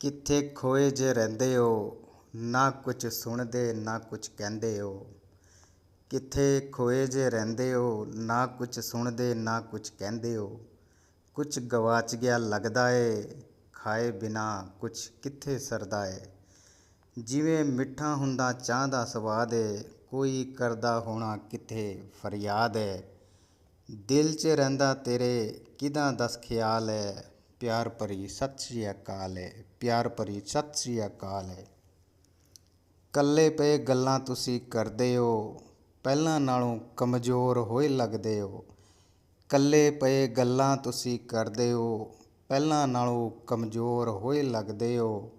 ਕਿੱਥੇ ਖੋਏ ਜੇ ਰਹਿੰਦੇ ਹੋ, ਨਾ ਕੁਛ ਸੁਣਦੇ, ਨਾ ਕੁਛ ਕਹਿੰਦੇ ਹੋ। ਕਿੱਥੇ ਖੋਏ ਜੇ ਰਹਿੰਦੇ ਹੋ, ਨਾ ਕੁਛ ਸੁਣਦੇ, ਨਾ ਕੁਛ ਕਹਿੰਦੇ ਹੋ। ਕੁਛ ਗਵਾਚ ਗਿਆ ਲੱਗਦਾ ਏ, ਖਾਏ ਬਿਨਾ ਕੁਛ ਕਿੱਥੇ ਸਰਦਾ ਏ। ਜਿਵੇਂ ਮਿੱਠਾ ਹੁੰਦਾ ਚਾਹ ਦਾ ਸਵਾਦ ਏ, ਕੋਈ ਕਰਦਾ ਹੋਣਾ ਕਿੱਥੇ ਫਰਿਆਦ ਏ। ਦਿਲ 'ਚ ਰਹਿੰਦਾ ਤੇਰੇ, ਕਿਹਦਾ ਦੱਸ ਖਿਆਲ ਏ। ਪਿਆਰ ਭਰੀ ਸਤਿ ਸ੍ਰੀ ਅਕਾਲ ਹੈ ਪਿਆਰ ਭਰੀ ਸਤਿ ਸ੍ਰੀ ਅਕਾਲ ਹੈ ਕੱਲੇ ਪਏ ਗੱਲਾਂ ਤੁਸੀਂ ਕਰਦੇ ਹੋ, ਪਹਿਲਾਂ ਨਾਲੋਂ ਕਮਜ਼ੋਰ ਹੋਏ ਲੱਗਦੇ ਹੋ। ਕੱਲੇ ਪਏ ਗੱਲਾਂ ਤੁਸੀਂ ਕਰਦੇ ਹੋ, ਪਹਿਲਾਂ ਨਾਲੋਂ ਕਮਜ਼ੋਰ ਹੋਏ ਲੱਗਦੇ ਹੋ।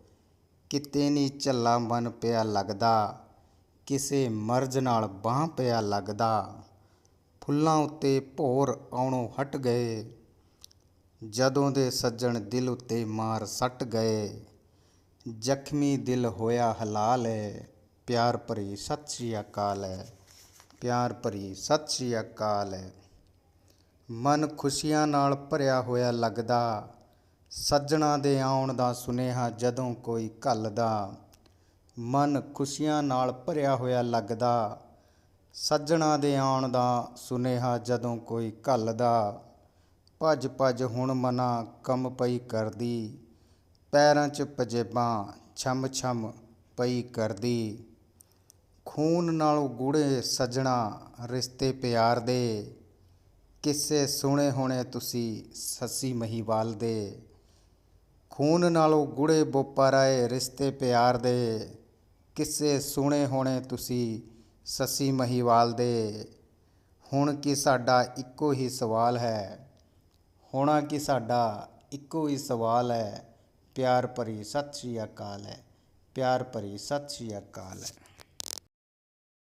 ਕਿਤੇ ਨਹੀਂ ਝੱਲਾ ਮਨ ਪਿਆ ਲੱਗਦਾ, ਕਿਸੇ ਮਰਜ਼ ਨਾਲ ਬਾਹ ਪਿਆ ਲੱਗਦਾ। ਫੁੱਲਾਂ ਉੱਤੇ ਭੋਰ ਆਉਣੋਂ ਹਟ ਗਏ ਜਦੋਂ ਦੇ ਸੱਜਣ ਦਿਲ ਉੱਤੇ ਮਾਰ ਸੱਟ ਗਏ, ਜ਼ਖਮੀ ਦਿਲ ਹੋਇਆ ਹਲਾਲ ਏ। ਪਿਆਰ ਭਰੀ ਸਤਿ ਸ੍ਰੀ ਅਕਾਲ ਏ, ਪਿਆਰ ਭਰੀ ਸਤਿ ਸ੍ਰੀ ਅਕਾਲ ਏ। ਮਨ ਖੁਸ਼ੀਆਂ ਨਾਲ ਭਰਿਆ ਹੋਇਆ ਲੱਗਦਾ, ਸੱਜਣਾ ਦੇ ਆਉਣ ਦਾ ਸੁਨੇਹਾ ਜਦੋਂ ਕੋਈ ਘੱਲਦਾ। ਮਨ ਖੁਸ਼ੀਆਂ ਨਾਲ ਭਰਿਆ ਹੋਇਆ ਲੱਗਦਾ, ਸੱਜਣਾ ਦੇ ਆਉਣ ਦਾ ਸੁਨੇਹਾ ਜਦੋਂ ਕੋਈ ਘੱਲਦਾ। ਭੱਜ ਭੱਜ ਹੁਣ ਮਨਾ ਕੰਮ ਪਈ ਕਰਦੀ, ਪੈਰਾਂ 'ਚ ਪਜੇਬਾਂ ਛਮ ਛਮ ਪਈ ਕਰਦੀ। ਖੂਨ ਨਾਲੋਂ ਗੂੜੇ ਸੱਜਣਾ ਰਿਸ਼ਤੇ ਪਿਆਰ ਦੇ, ਕਿੱਸੇ ਸੁਣੇ ਹੋਣੇ ਤੁਸੀਂ ਸੱਸੀ ਮਹੀਵਾਲ ਦੇ। ਖੂਨ ਨਾਲੋਂ ਗੂੜੇ ਬੋਪਰਾਏ ਰਿਸ਼ਤੇ ਪਿਆਰ ਦੇ, ਕਿੱਸੇ ਸੁਣੇ ਹੋਣੇ ਤੁਸੀਂ ਸੱਸੀ ਮਹੀਵਾਲ ਦੇ। ਹੁਣ ਕੀ ਸਾਡਾ ਇੱਕੋ ਹੀ ਸਵਾਲ ਹੈ ਹੋਣਾ ਕਿ ਸਾਡਾ ਇੱਕੋ ਹੀ ਸਵਾਲ ਹੈ, ਪਿਆਰ ਭਰੀ ਸਤਿ ਸ੍ਰੀ ਅਕਾਲ ਹੈ, ਪਿਆਰ ਭਰੀ ਸਤਿ ਸ੍ਰੀ ਅਕਾਲ ਹੈ।